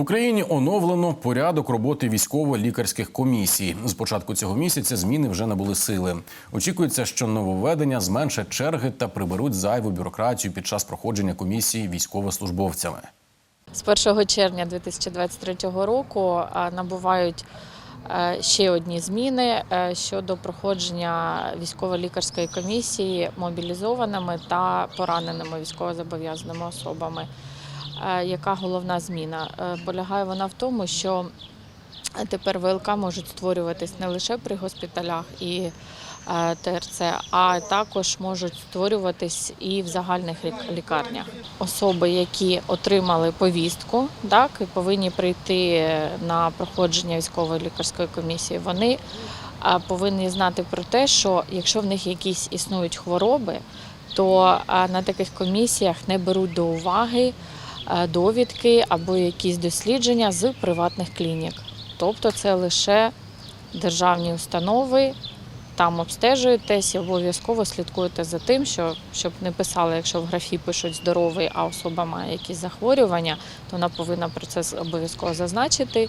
Україні оновлено порядок роботи військово-лікарських комісій. З початку цього місяця зміни вже набули сили. Очікується, що нововведення зменшать черги та приберуть зайву бюрократію під час проходження комісії військовослужбовцями. З 1 червня 2023 року набувають е, ще одні зміни е, щодо проходження військово-лікарської комісії мобілізованими та пораненими військовозобов'язаними особами. Е, Яка головна зміна? Е, Полягає вона в тому, що тепер ВЛК можуть створюватись не лише при госпіталях і е, ТРЦ, а також можуть створюватись і в загальних лікарнях. Особи, які отримали повістку, так і повинні прийти на проходження військової лікарської комісії. Вони повинні знати про те, що якщо в них якісь існують хвороби, то на таких комісіях не беруть до уваги довідки або якісь дослідження з приватних клінік. Тобто це лише державні установи, там обстежуєтесь і обов'язково слідкуєте за тим, що, щоб не писали, якщо в графі пишуть здоровий, а особа має якісь захворювання, то вона повинна про це обов'язково зазначити.